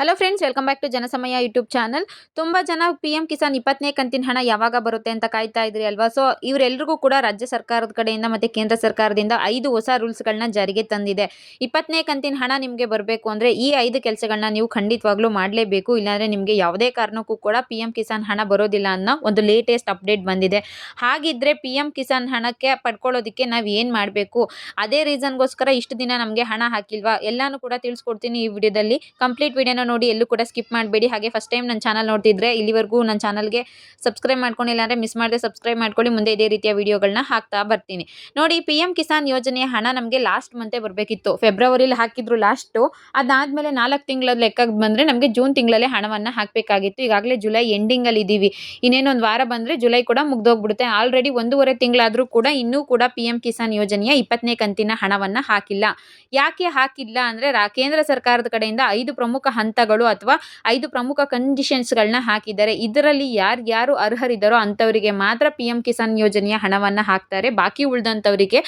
Hello friends welcome back to Janasamaya YouTube channel ತುಂಬ ಜನ P M Kisan ಇಪ್ಪತ್ತನೇ ಕಂತಿನ ಹಣ ಯಾವಾಗ ಬರುತ್ತೆ ಅಂತ ಕಾಯ್ತಾ ಇದ್ರಿ ಅಲ್ವಾ? ಸೊ ಇವರೆಲ್ಲರಿಗೂ ಕೂಡ ರಾಜ್ಯ ಸರ್ಕಾರದ ಕಡೆಯಿಂದ ಮತ್ತು ಕೇಂದ್ರ ಸರ್ಕಾರದಿಂದ ಐದು ಹೊಸ ರೂಲ್ಸ್ಗಳನ್ನ ಜಾರಿಗೆ ತಂದಿದೆ. ಇಪ್ಪತ್ತನೇ ಕಂತಿನ ಹಣ ನಿಮಗೆ ಬರಬೇಕು ಅಂದರೆ ಈ ಐದು ಕೆಲಸಗಳನ್ನ ನೀವು ಖಂಡಿತವಾಗ್ಲೂ ಮಾಡಲೇಬೇಕು. ಇಲ್ಲಾಂದರೆ ನಿಮಗೆ ಯಾವುದೇ ಕಾರಣಕ್ಕೂ ಕೂಡ ಪಿ ಎಂ ಕಿಸಾನ್ ಹಣ ಬರೋದಿಲ್ಲ ಅನ್ನೋ ಒಂದು ಲೇಟೆಸ್ಟ್ ಅಪ್ಡೇಟ್ ಬಂದಿದೆ. ಹಾಗಿದ್ರೆ ಪಿ ಎಂ ಕಿಸಾನ್ ಹಣಕ್ಕೆ ಪಡ್ಕೊಳ್ಳೋದಕ್ಕೆ ನಾವು ಏನು ಮಾಡಬೇಕು? ಅದೇ ರೀಸನ್ಗೋಸ್ಕರ ಇಷ್ಟು ದಿನ ನಮಗೆ ಹಣ ಹಾಕಿಲ್ವಾ? ಎಲ್ಲಾನು ಕೂಡ ತಿಳಿಸ್ಕೊಡ್ತೀನಿ ಈ ವಿಡಿಯೋದಲ್ಲಿ. ಕಂಪ್ಲೀಟ್ ವಿಡಿಯೋನ ನೋಡಿ ಎಲ್ಲೂ ಕೂಡ ಸ್ಕಿಪ್ ಮಾಡಬೇಡಿ. ಹಾಗೆ ಫಸ್ಟ್ ಟೈಮ್ ನನ್ನ ಚಾನಲ್ ನೋಡ್ತಿದ್ರೆ ಇಲ್ಲಿವರೆಗೂ ನನ್ನ ಚಾನಲ್ಗೆ ಸಬ್ಸ್ಕ್ರೈಬ್ ಮಾಡ್ಕೊಂಡಿಲ್ಲ ಅಂದರೆ ಮಿಸ್ ಮಾಡದೆ ಸಬ್ಸ್ಕ್ರೈಬ್ ಮಾಡ್ಕೊಳ್ಳಿ. ಮುಂದೆ ಇದೇ ರೀತಿಯ ವಿಡಿಯೋಗಳನ್ನ ಹಾಕ್ತಾ ಬರ್ತೀನಿ. ನೋಡಿ ಪಿ ಎಂ ಕಿಸಾನ್ ಯೋಜನೆಯ ಹಣ ನಮಗೆ ಲಾಸ್ಟ್ ಮಂತೆ ಬರಬೇಕಿತ್ತು. ಫೆಬ್ರವರಿಲಿ ಹಾಕಿದ್ರು ಲಾಸ್ಟು ಅದಾದಮೇಲೆ ನಾಲ್ಕು ತಿಂಗಳ ಲೆಕ್ಕಕ್ಕೆ ಬಂದರೆ ನಮಗೆ ಜೂನ್ ತಿಂಗಳಲ್ಲೇ ಹಣವನ್ನು ಹಾಕಬೇಕಾಗಿತ್ತು. ಈಗಾಗಲೇ ಜುಲೈ ಎಂಡಿಂಗಲ್ಲಿ ಇದ್ದೀವಿ ಇನ್ನೇನು ಒಂದು ವಾರ ಬಂದರೆ ಜುಲೈ ಕೂಡ ಮುಗ್ದೋಗ್ಬಿಡುತ್ತೆ. ಆಲ್ರೆಡಿ ಒಂದೂವರೆ ತಿಂಗಳಾದರೂ ಕೂಡ ಇನ್ನೂ ಕೂಡ ಪಿ ಎಂ ಕಿಸಾನ್ ಯೋಜನೆಯ ಇಪ್ಪತ್ತನೇ ಕಂತಿನ ಹಣವನ್ನು ಹಾಕಿಲ್ಲ. ಯಾಕೆ ಹಾಕಿಲ್ಲ ಅಂದರೆ ಕೇಂದ್ರ ಸರ್ಕಾರದ ಕಡೆಯಿಂದ ಐದು ಪ್ರಮುಖ ಹಂತಗಳು ಅಥವಾ ಐದು ಪ್ರಮುಖ ಕಂಡೀಷನ್ಸ್ಗಳನ್ನ ಹಾಕಿದ್ದಾರೆ ಇದರಲ್ಲಿ ಯಾರು ಯಾರು ಅರ್ಹರಿದ್ದಾರೋ ಅಂಥವರಿಗೆ ಮಾತ್ರ ಪಿ ಎಂ ಕಿಸಾನ್ ಯೋಜನೆಯ ಹಣವನ್ನು ಹಾಕ್ತಾರೆ. ಬಾಕಿ ಉಳಿದಂಥವರಿಗೆ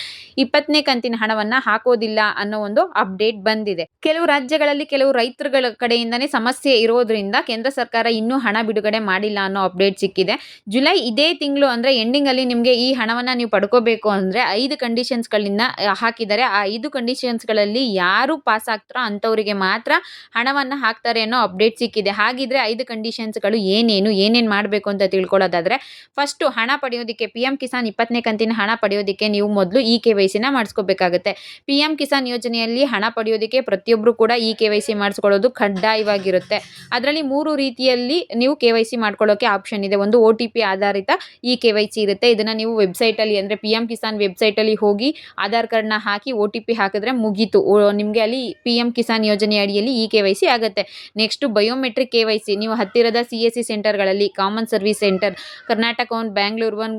ಇಪ್ಪತ್ತನೇ ಕಂತಿನ ಹಣವನ್ನು ಹಾಕೋದಿಲ್ಲ ಅನ್ನೋ ಒಂದು ಅಪ್ಡೇಟ್ ಬಂದಿದೆ. ಕೆಲವು ರಾಜ್ಯಗಳಲ್ಲಿ ಕೆಲವು ರೈತರುಗಳ ಕಡೆಯಿಂದನೇ ಸಮಸ್ಯೆ ಇರೋದ್ರಿಂದ ಕೇಂದ್ರ ಸರ್ಕಾರ ಇನ್ನೂ ಹಣ ಬಿಡುಗಡೆ ಮಾಡಿಲ್ಲ ಅನ್ನೋ ಅಪ್ಡೇಟ್ ಸಿಕ್ಕಿದೆ. ಜುಲೈ ಇದೇ ತಿಂಗಳು ಅಂದರೆ ಎಂಡಿಂಗಲ್ಲಿ ನಿಮಗೆ ಈ ಹಣವನ್ನು ನೀವು ಪಡ್ಕೋಬೇಕು ಅಂದರೆ ಐದು ಕಂಡೀಷನ್ಸ್ಗಳಿಂದ ಹಾಕಿದ್ದಾರೆ ಆ ಐದು ಕಂಡೀಷನ್ಸ್ಗಳಲ್ಲಿ ಯಾರು ಪಾಸ್ ಆಗ್ತಾರೋ ಅಂಥವರಿಗೆ ಮಾತ್ರ ಹಣವನ್ನು ಹಾಕ್ತಾರೆ ಅನ್ನೋ ಅಪ್ಡೇಟ್ ಸಿಕ್ಕಿದೆ. ಹಾಗಿದ್ರೆ ಐದು ಕಂಡೀಷನ್ಸ್ಗಳು ಏನೇನು ಏನೇನು ಮಾಡಬೇಕು ಅಂತ ತಿಳ್ಕೊಳ್ಳೋದಾದರೆ ಫಸ್ಟು ಹಣ ಪಡೆಯೋದಕ್ಕೆ ಪಿ ಎಂ ಕಿಸಾನ್ ಇಪ್ಪತ್ತನೇ ಕಂತಿನ ಹಣ ಪಡೆಯೋದಕ್ಕೆ ನೀವು ಮೊದಲು ಇ ಕೆ ವೈ ಸಿನ ಮಾಡಿಸ್ಕೋಬೇಕಾಗುತ್ತೆ. ಪಿ ಎಂ ಕಿಸಾನ್ ಯೋಜನೆಯಲ್ಲಿ ಹಣ ಪಡೆಯೋದಕ್ಕೆ ಪ್ರತಿಯೊಬ್ಬರು ಕೂಡ ಇ ಕೆ ವೈ ಸಿ ಮಾಡಿಸ್ಕೊಳ್ಳೋದು ಕಡ್ಡಾಯವಾಗಿರುತ್ತೆ. ಅದರಲ್ಲಿ ಮೂರು ರೀತಿಯಲ್ಲಿ ನೀವು ಕೆ ವೈ ಸಿ ಮಾಡ್ಕೊಳ್ಳೋಕೆ ಆಪ್ಷನ್ ಇದೆ. ಒಂದು ಒ ಟಿ ಪಿ ಆಧಾರಿತ ಇ ಕೆ ವೈ ಸಿ ಇರುತ್ತೆ. ಇದನ್ನು ನೀವು ವೆಬ್ಸೈಟಲ್ಲಿ ಅಂದರೆ ಪಿ ಎಂ ಕಿಸಾನ್ ವೆಬ್ಸೈಟಲ್ಲಿ ಹೋಗಿ ಆಧಾರ್ ಕಾರ್ಡ್ನ ಹಾಕಿ ಒ ಟಿ ಪಿ ಹಾಕಿದ್ರೆ ಮುಗೀತು. ನಿಮಗೆ ಅಲ್ಲಿ ಪಿ ಎಂ ಕಿಸಾನ್ ಯೋಜನೆ ಅಡಿಯಲ್ಲಿ ಇ ಕೆ ವೈ ಸಿ ಆಗುತ್ತೆ. Next biometric K Y C ನೀವು ಹತ್ತಿರದ C S C ಸೆಂಟರ್ಗಳಲ್ಲಿ common service centre Karnataka one Bangalore one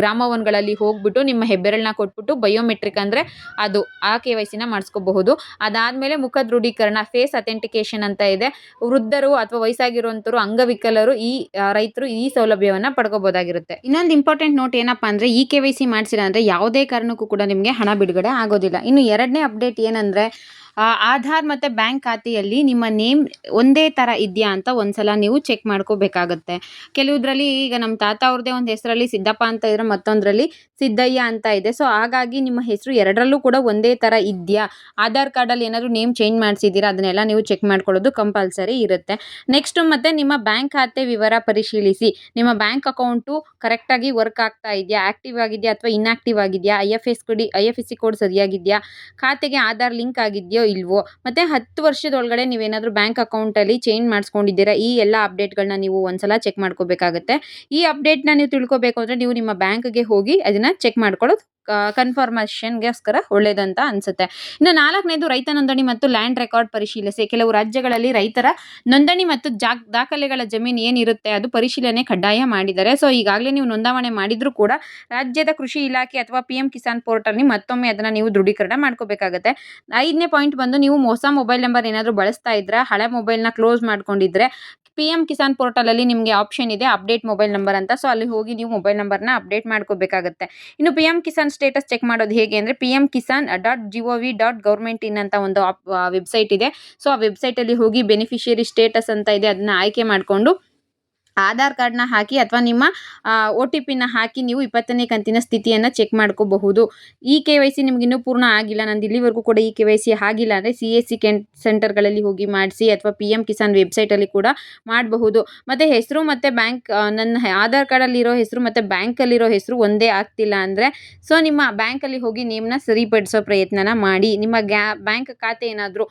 Grama ಒನ್ಗಳಲ್ಲಿ ಹೋಗ್ಬಿಟ್ಟು ನಿಮ್ಮ ಹೆಬ್ಬೆರಳನ್ನ ಕೊಟ್ಬಿಟ್ಟು ಬಯೋಮೆಟ್ರಿಕ್ ಅಂದರೆ ಅದು, ಆ ಕೆ ವೈ ಸಿನ ಮಾಡಿಸ್ಕೋಬಹುದು. ಅದಾದಮೇಲೆ ಮುಖ ದೃಢೀಕರಣ ಫೇಸ್ ಅಥೆಂಟಿಕೇಶನ್ ಅಂತ ಇದೆ. ವೃದ್ಧರು ಅಥವಾ ವಯಸ್ಸಾಗಿರುವಂಥವ್ರು, ಅಂಗವಿಕಲರು ಈ ರೈತರು ಈ ಸೌಲಭ್ಯವನ್ನು ಪಡ್ಕೋಬೋದಾಗಿರುತ್ತೆ ಇನ್ನೊಂದು ಇಂಪಾರ್ಟೆಂಟ್ ನೋಟ್ ಏನಪ್ಪ ಅಂದರೆ, ಈ ಕೆ ವೈ ಸಿ ಮಾಡಿಸಿಲ್ಲ ಅಂದರೆ ಯಾವುದೇ ಕಾರಣಕ್ಕೂ ಕೂಡ ನಿಮಗೆ ಹಣ ಬಿಡುಗಡೆ ಆಗೋದಿಲ್ಲ. ಇನ್ನು ಎರಡನೇ ಅಪ್ಡೇಟ್ ಏನಂದರೆ ಆಧಾರ್ ಮತ್ತು ಬ್ಯಾಂಕ್ ಖಾತೆಯಲ್ಲಿ ನಿಮ್ಮ ನೇಮ್ ಒಂದೇ ಥರ ಇದೆಯಾ ಅಂತ ಒಂದ್ಸಲ ನೀವು ಚೆಕ್ ಮಾಡ್ಕೋಬೇಕಾಗತ್ತೆ. ಕೆಲವುದರಲ್ಲಿ ಈಗ ನಮ್ಮ ತಾತ ಅವ್ರದ್ದೇ ಒಂದು ಹೆಸರಲ್ಲಿ ಸಿದ್ದಪ್ಪ ಅಂತ ಇದ್ರೆ ಮತ್ತೊಂದರಲ್ಲಿ ಸಿದ್ದಯ್ಯ ಅಂತ ಇದೆ. ಸೊ ಹಾಗಾಗಿ ನಿಮ್ಮ ಹೆಸರು ಎರಡರಲ್ಲೂ ಕೂಡ ಒಂದೇ ಥರ ಇದೆಯಾ? ಆಧಾರ್ ಕಾರ್ಡಲ್ಲಿ ಏನಾದರೂ ನೇಮ್ ಚೇಂಜ್ ಮಾಡಿಸಿದ್ದೀರಾ? ಅದನ್ನೆಲ್ಲ ನೀವು ಚೆಕ್ ಮಾಡ್ಕೊಳ್ಳೋದು ಕಂಪಲ್ಸರಿ ಇರುತ್ತೆ. ನೆಕ್ಸ್ಟು ಮತ್ತು ನಿಮ್ಮ ಬ್ಯಾಂಕ್ ಖಾತೆ ವಿವರ ಪರಿಶೀಲಿಸಿ. ನಿಮ್ಮ ಬ್ಯಾಂಕ್ ಅಕೌಂಟು ಕರೆಕ್ಟಾಗಿ ವರ್ಕ್ ಆಗ್ತಾ ಇದೆಯಾ? ಆ್ಯಕ್ಟಿವ್ ಆಗಿದೆಯಾ ಅಥವಾ ಇನ್ಆ್ಯಕ್ಟಿವ್ ಆಗಿದೆಯಾ? ಐ ಎಫ್ ಎಸ್ ಕೊಡಿ, I F S C code ಸರಿಯಾಗಿದೆಯಾ? ಖಾತೆಗೆ ಆಧಾರ್ ಲಿಂಕ್ ಆಗಿದೆಯೋ ಇಲ್ವೋ? ಮತ್ತು ಹತ್ತು ವರ್ಷದೊಳಗಡೆ ನೀವೇನಾದರೂ ಬ್ಯಾಂಕ್ ಅಕೌಂಟಲ್ಲಿ ಚೇಂಜ್ ಮಾಡಿಸ್ಕೊಂಡಿದ್ದೀರಾ? ಈ ಎಲ್ಲ ಅಪ್ಡೇಟ್ಗಳನ್ನ ನೀವು ಒಂದ್ಸಲ ಚೆಕ್ ಮಾಡ್ಕೋಬೇಕಾಗತ್ತೆ. ಈ ಅಪ್ಡೇಟ್ನ ನೀವು ತಿಳ್ಕೊಬೇಕು ಅಂದರೆ ನೀವು ನಿಮ್ಮ ಬ್ಯಾಂಕ್ಗೆ ಹೋಗಿ ಅದನ್ನು ಚೆಕ್ ಮಾಡ್ಕೊಳ್ಳೋದು ಕನ್ಫರ್ಮೇಷನ್ಗೋಸ್ಕರ ಒಳ್ಳೇದಂತ ಅನ್ಸುತ್ತೆ. ಇನ್ನು ನಾಲ್ಕನೇದು ರೈತ ನೋಂದಣಿ ಮತ್ತು ಲ್ಯಾಂಡ್ ರೆಕಾರ್ಡ್ ಪರಿಶೀಲಿಸಿ. ಕೆಲವು ರಾಜ್ಯಗಳಲ್ಲಿ ರೈತರ ನೋಂದಣಿ ಮತ್ತು ಜಾಗ್, ದಾಖಲೆಗಳ ಜಮೀನು ಏನಿರುತ್ತೆ ಅದು ಪರಿಶೀಲನೆ ಕಡ್ಡಾಯ ಮಾಡಿದ್ದಾರೆ ಸೊ ಈಗಾಗಲೇ ನೀವು ನೋಂದಾವಣೆ ಮಾಡಿದರೂ ಕೂಡ ರಾಜ್ಯದ ಕೃಷಿ ಇಲಾಖೆ ಅಥವಾ ಪಿ ಎಂ ಕಿಸಾನ್ ಪೋರ್ಟಲ್ನಿ ಮತ್ತೊಮ್ಮೆ ಅದನ್ನು ನೀವು ದೃಢೀಕರಣ ಮಾಡ್ಕೋಬೇಕಾಗುತ್ತೆ. ಐದನೇ ಪಾಯಿಂಟ್ ಬಂದು ನೀವು ಹೊಸ ಮೊಬೈಲ್ ನಂಬರ್ ಏನಾದರೂ ಬಳಸ್ತಾ ಇದ್ರೆ, ಹಳೆ ಮೊಬೈಲ್ನ ಕ್ಲೋಸ್ ಮಾಡ್ಕೊಂಡಿದ್ರೆ ಪಿ ಎಂ ಕಿಸಾನ್ ಪೋರ್ಟಲಲ್ಲಿ ನಿಮಗೆ ಆಪ್ಷನ್ ಇದೆ ಅಪ್ಡೇಟ್ ಮೊಬೈಲ್ ನಂಬರ್ ಅಂತ. ಸೊ ಅಲ್ಲಿ ಹೋಗಿ ನೀವು ಮೊಬೈಲ್ ನಂಬರ್ನ ಅಪ್ಡೇಟ್ ಮಾಡ್ಕೋಬೇಕಾಗುತ್ತೆ. ಇನ್ನು P M Kisan status check ಮಾಡೋದು ಹೇಗೆ ಅಂದರೆ P M Kisan dot G dot government in ಅಂತ ಒಂದು ವೆಬ್ಸೈಟ್ ಇದೆ. ಸೊ ಆ ವೆಬ್ಸೈಟಲ್ಲಿ ಹೋಗಿ ಬೆನಿಫಿಷಿಯರಿ ಸ್ಟೇಟಸ್ ಅಂತ ಇದೆ, ಅದನ್ನ ಆಯ್ಕೆ ಮಾಡಿಕೊಂಡು ಆಧಾರ್ ಕಾರ್ಡ್ನ ಹಾಕಿ ಅಥವಾ ನಿಮ್ಮ ಒ ಟಿ ಪಿನ ಹಾಕಿ ನೀವು ಇಪ್ಪತ್ತನೇ ಕಂತಿನ ಸ್ಥಿತಿಯನ್ನು ಚೆಕ್ ಮಾಡ್ಕೋಬಹುದು. ಈ ಕೆ ವೈ ಸಿ ನಿಮ್ಗೆ ಇನ್ನೂ ಪೂರ್ಣ ಆಗಿಲ್ಲ. ನಂದು ಇಲ್ಲಿವರೆಗೂ ಕೂಡ ಈ ಕೆ ವೈ ಸಿ ಆಗಿಲ್ಲ ಅಂದರೆ ಸಿ ಎಸ್ ಸಿ ಕೆನ್ ಸೆಂಟರ್ಗಳಲ್ಲಿ ಹೋಗಿ ಮಾಡಿಸಿ ಅಥವಾ ಪಿ ಎಂ ಕಿಸಾನ್ ವೆಬ್ಸೈಟಲ್ಲಿ ಕೂಡ ಮಾಡಬಹುದು. ಮತ್ತು ಹೆಸರು ಮತ್ತು ಬ್ಯಾಂಕ್ ನನ್ನ ಆಧಾರ್ ಕಾರ್ಡಲ್ಲಿರೋ ಹೆಸರು ಮತ್ತು ಬ್ಯಾಂಕಲ್ಲಿರೋ ಹೆಸರು ಒಂದೇ ಆಗ್ತಿಲ್ಲ ಅಂದರೆ, ಸೊ ನಿಮ್ಮ ಬ್ಯಾಂಕಲ್ಲಿ ಹೋಗಿ ನೇಮ್ನ ಸರಿಪಡಿಸೋ ಪ್ರಯತ್ನನ ಮಾಡಿ. ನಿಮ್ಮ ಗ್ಯಾ, ಬ್ಯಾಂಕ್ ಖಾತೆ ಏನಾದರೂ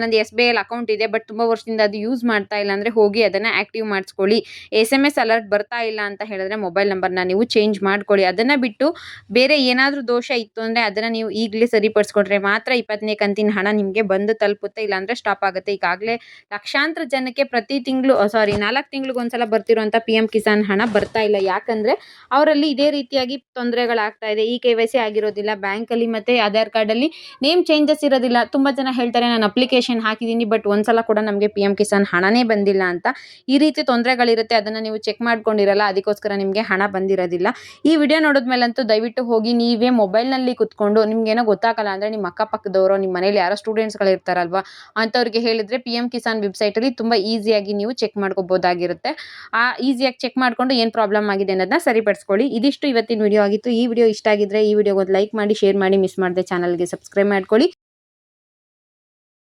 ನಂದು ಎಸ್ ಬಿ ಐಲಿ ಅಕೌಂಟ್ ಇದೆ ಬಟ್ ತುಂಬ ವರ್ಷದಿಂದ ಅದು ಯೂಸ್ ಮಾಡ್ತಾ ಇಲ್ಲ ಅಂದರೆ ಹೋಗಿ ಅದನ್ನು ಆ್ಯಕ್ಟಿವ್ ಮಾಡಿಸ್ಕೊಳ್ಳಿ. ಎಸ್ ಎಂ ಎಸ್ ಅಲರ್ಟ್ ಬರ್ತಾ ಇಲ್ಲ ಅಂತ ಹೇಳಿದ್ರೆ ಮೊಬೈಲ್ ನಂಬರ್ನ ನೀವು ಚೇಂಜ್ ಮಾಡ್ಕೊಳ್ಳಿ. ಅದನ್ನು ಬಿಟ್ಟು ಬೇರೆ ಏನಾದರೂ ದೋಷ ಇತ್ತು ಅಂದರೆ ಅದನ್ನು ನೀವು ಈಗಲೇ ಸರಿಪಡಿಸ್ಕೊಂಡ್ರೆ ಮಾತ್ರ ಇಪ್ಪತ್ತನೇ ಕಂತಿನ ಹಣ ನಿಮಗೆ ಬಂದು ತಲುಪುತ್ತೆ, ಇಲ್ಲಾಂದರೆ ಸ್ಟಾಪ್ ಆಗುತ್ತೆ. ಈಗಾಗಲೇ ಲಕ್ಷಾಂತರ ಜನಕ್ಕೆ ಪ್ರತಿ ತಿಂಗಳು ಸಾರಿ ನಾಲ್ಕು ತಿಂಗಳಿಗೊಂದ್ಸಲ ಬರ್ತಿರುವಂಥ ಪಿ ಎಂ ಕಿಸಾನ್ ಹಣ ಬರ್ತಾ ಇಲ್ಲ. ಯಾಕಂದರೆ ಅವರಲ್ಲಿ ಇದೇ ರೀತಿಯಾಗಿ ತೊಂದರೆಗಳಾಗ್ತಾ ಇದೆ. ಈ ಕೆ ವೈ ಸಿ ಆಗಿರೋದಿಲ್ಲ. ಬ್ಯಾಂಕಲ್ಲಿ ಮತ್ತು ಆಧಾರ್ ಕಾರ್ಡಲ್ಲಿ ನೇಮ್ ಚೇಂಜಸ್ ಇರೋದಿಲ್ಲ. ತುಂಬ ಜನ ಹೇಳ್ತಾರೆ, ನಾನು ಅಪ್ಲಿಕೇಶನ್ ಅಪ್ಲಿಕೇಶನ್ ಹಾಕಿದ್ದೀನಿ ಬಟ್ ಒಂದ್ಸಲ ಕೂಡ ನಮಗೆ ಪಿ ಎಂ ಕಿಸಾನ್ ಹಣನೇ ಬಂದಿಲ್ಲ ಅಂತ ಈ ರೀತಿ ತೊಂದರೆಗಳಿರುತ್ತೆ, ಅದನ್ನು ನೀವು ಚೆಕ್ ಮಾಡ್ಕೊಂಡಿರಲ್ಲ, ಅದಕ್ಕೋಸ್ಕರ ನಿಮಗೆ ಹಣ ಬಂದಿರೋದಿಲ್ಲ. ಈ ವಿಡಿಯೋ ನೋಡಿದ್ಮೇಲಂತೂ ದಯವಿಟ್ಟು ಹೋಗಿ, ನೀವೇ ಮೊಬೈಲ್ನಲ್ಲಿ ಕುತ್ಕೊಂಡು ನಿಮ್ಗೇನೋ ಗೊತ್ತಾಗಲ್ಲ ಅಂದರೆ ನಿಮ್ಮ ಅಕ್ಕಪಕ್ಕದವರು, ನಿಮ್ಮ ಮನೇಲಿ ಯಾರೋ ಸ್ಟೂಡೆಂಟ್ಸ್ಗಳು ಇರ್ತಾರಲ್ವಾ ಅಂಥವ್ರಿಗೆ ಹೇಳಿದರೆ ಪಿ ಎಂ ಕಿಸಾನ್ ವೆಬ್ಸೈಟಲ್ಲಿ ತುಂಬ ಈಸಿಯಾಗಿ ನೀವು ಚೆಕ್ ಮಾಡ್ಕೋಬೋದಾಗಿರುತ್ತೆ. ಆ ಈಸಿಯಾಗಿ ಚೆಕ್ ಮಾಡಿಕೊಂಡು ಏನು ಪ್ರಾಬ್ಲಮ್ ಆಗಿದೆ ಅನ್ನೋದನ್ನ ಸರಿಪಡಿಸ್ಕೊಳ್ಳಿ. ಇದಿಷ್ಟು ಇವತ್ತಿನ ವಿಡಿಯೋ ಆಗಿತ್ತು. ಈ ವಿಡಿಯೋ ಇಷ್ಟ ಆಗಿದ್ರೆ ಈ ವಿಡಿಯೋಗೆ ಒಂದು ಲೈಕ್ ಮಾಡಿ ಶೇರ್ ಮಾಡಿ ಮಿಸ್ ಮಾಡದೆ ಚಾನಲ್ಗೆ ಸಬ್ಸ್ಕ್ರೈಬ್ ಮಾಡ್ಕೊಳ್ಳಿ.